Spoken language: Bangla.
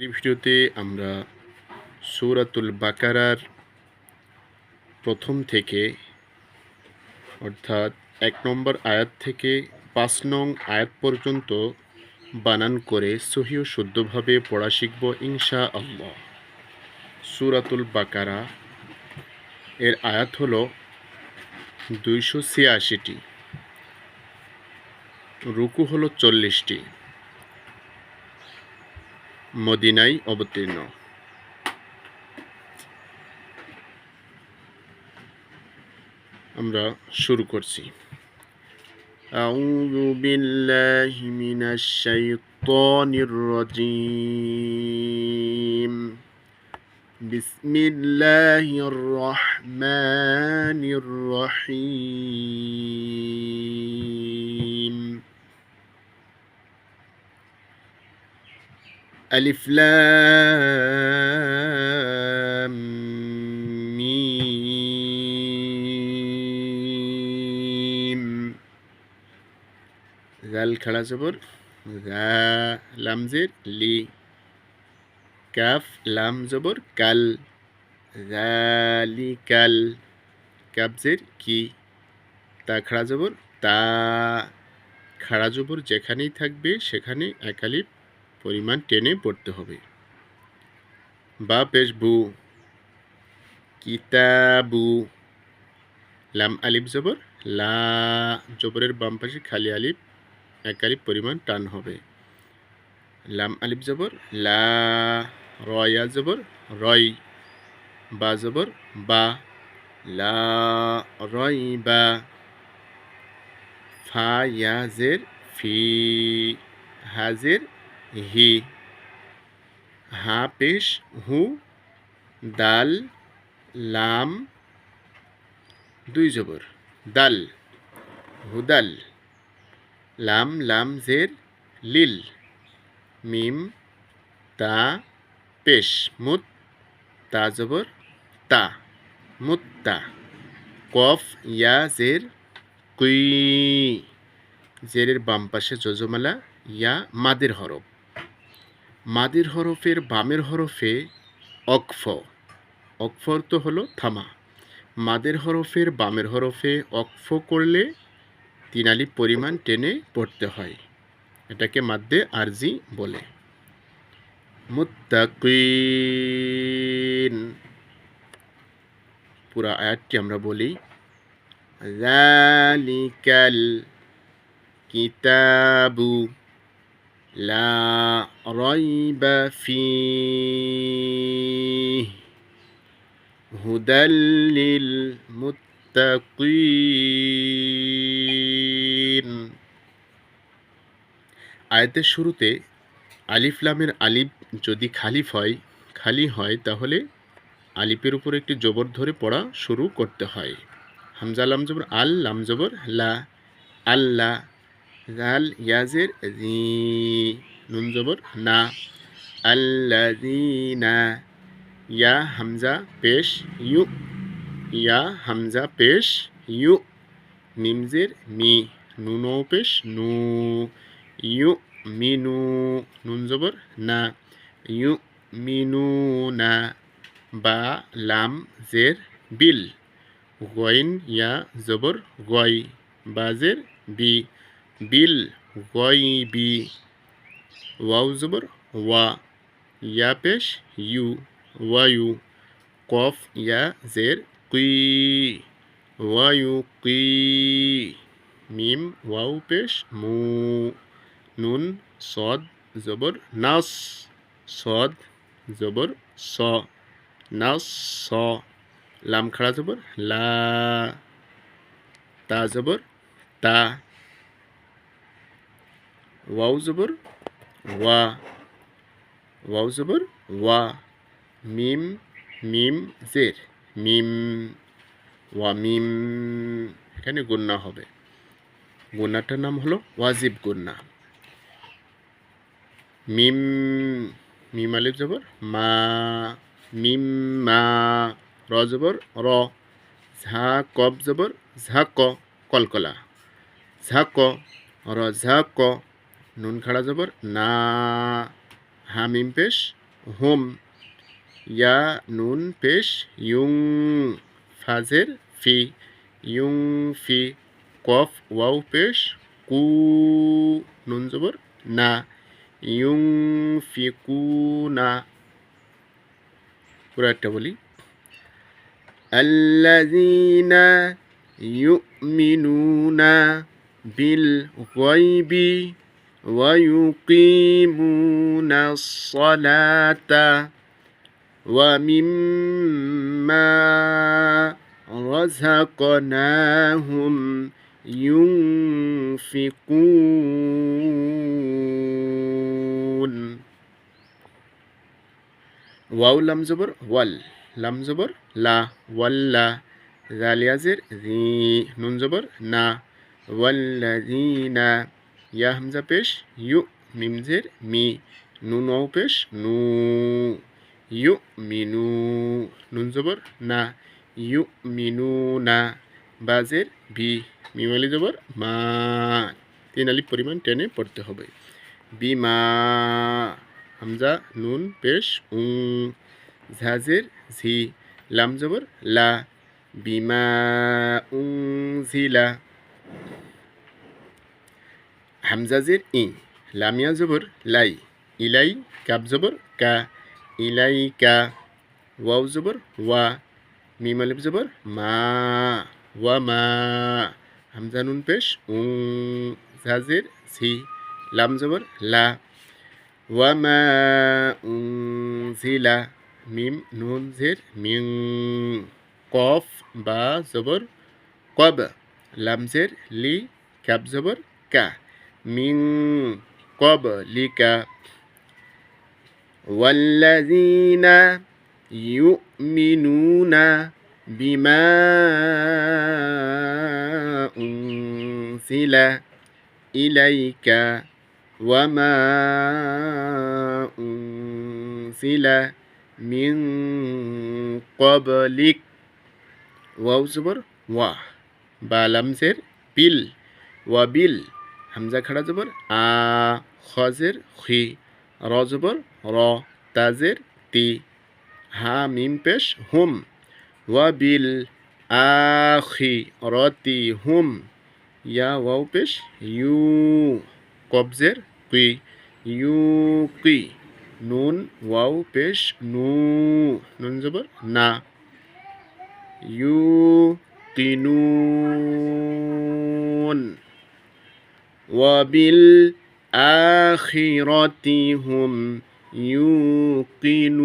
ভিডিওতে আমরা সূরাতুল বাকারার প্রথম থেকে, অর্থাৎ এক নম্বর আয়াত থেকে পাঁচ নং আয়াত পর্যন্ত বানান করে সহি ও শুদ্ধভাবে পড়া শিখব ইনশা আল্লাহ সুরাতুল বাকারা এর আয়াত হল দুইশো ছিয়াশিটি, রুকু হলো চল্লিশটি। মদিনায় অবতীর্ণ আমরা শুরু করছি أعوذ بالله من الشيطان الرجيم بسم الله الرحمن الرحيم ألف لام ميم জাল খাড়া জবর গা লামজের লি কাফ লাম জবর কাল জালিকাল কাবজের কি তা খাড়া জবর তা খাড়া জবর যেখানেই থাকবে সেখানে একালিপ পরিমাণ টেনে পড়তে হবে। বা পেশ বু, কিতাবু, লাম আলিফ জবর, লা জবরের বাম পাশে খালি আলিফ, এক আলিফ পরিমাণ টান হবে। লাম আলিফ জবর, লা রয়া জবর, রয়, বা জবর, বা, লা রয়, বা, ফা ফি হাজের হি হা পেশ হু দাল লাম দুই জবর দাল হুদাল লাম লাম জের লিল মিম তা পেশ মুত তা জবর তা মুত্তা কফ ইয়া জের কুই জেরের বাম পাশে যোজমালা ইয়া মাদের হরফ মাদের হরফের বামের হরফে অকফ। অকফ তো হলো থামা। মাদের হরফের বামের হরফে অকফ করলে তিনালি পরিমাণ টেনে পড়তে হয়। এটাকে মাদ্দে আরজি বলে। মুত্তাকিন। পুরা আয়াতটি আমরা বলি। জালিকাল কিতাবু। لا ريب فيه هدى للمتقين আয়াতের শুরুতে আলিফ লামের আলিফ যদি খালিফ হয় খালি হয় তাহলে আলিফের উপর একটি জবর ধরে পড়া শুরু করতে হয় হামজা লাম জবর আল লাম জবর লা আল্লাহ জাল ইয়াজের জি নুন জবর না আল্লাযীনা ইয়া হামজা পেশ ইউ ইয়া হামজা পেশ ইউ মিমজের মি নুনো পেশ নু ইউ মিনু নুন জবর না ইউ মিনু না বা লাম জের বিল গইন ইয়া জবর গয় বাজের বি বিল গয়বি ওয়াও জবর, ওয়া, ইয়া পেশ, ইউ ওয়ায়ু কফ, ইয়া, জের, কুই ওয়ায়ু কুই, মিম, ওয়াও পেশ, মু, নুন, সদ, জবর, নাস, সদ, জবর, স, নাস, স, লাম খাড়া জবর, লা, তা জবর, তা ওয়াও জবর, ওয়া, ওয়াও জবর, ওয়া, মিম মিম, জের, মিম, ওয়া, মিম, এখানে গুন্না হবে। গুন্নাটার নাম হলো ওয়াজিব গুন্না। মিম মিম আলিফ জবর, মা, মিম, মা, র জবর, র, ঝা কব জবর, ঝা, ক, কলকলা। ঝা, ক, র, ঝা, ক নুন খাড়া জবর না হামিম পেশ হুম ইয়া নুন পেশ ইউং ফাজের ফি ইউং ফি কফ ওয়াও পেশ কু নুন জবর না ইউং ফি কু না পুরো একটা বলি الذين يؤمنون بالغيب ويقيمون الصلاة ومما رزقناهم ينفقون واو لم زبر وال لم زبر لا ولا ذا اليازر ذي نون زبر نا والذين ইয়া হামজা পেশ, ইউ মিমজের মি, নুন ওয়াও পেশ, নু, ইউ মিনু, নুন জবর, না, ইউ মিনু, না, বাজের বি মিমালি জবর, মা, তিন আলিফ পরিমাণ টেনে পড়তে হবে। বিমা হামজা, নুন পেশ, উং, ঝাজের ঝি, লাম জবর, লা বিমা উং ঝিলা হামজাজের ই, লামিয়া জবর লাই, ইলাই, কাব জবর কা, ইলাই কা, ওয়াও জবর ওয়া, মিম জবর মা, ওয়া মা, হামজা নুন পেশ উং ঝাজের ঝি, লাম জবর লা, ওয়া মা উং ঝিলা মিম নুন জের মিং, কফ বা জবর কব লামজের লি, কাব জবর কা। من قبلك والذين يؤمنون بما أنزل إليك وما أنزل من قبلك واو زبر واه بالامسر بل وبل হামজা খাড়া জবর, আ, খজের, খি, র জবর, র, তাজের, তি, হা, মিম পেশ, হুম, ওয়া বিল আখি রতি হুম, ইয়া, ওয়াও পেশ, ইউ, কবজের, কুই, ইউ, কুই, নুন, ওয়াও পেশ, নু, নুন জবর, না, ইউ তিনুন وبالآخرة هم يوقنون.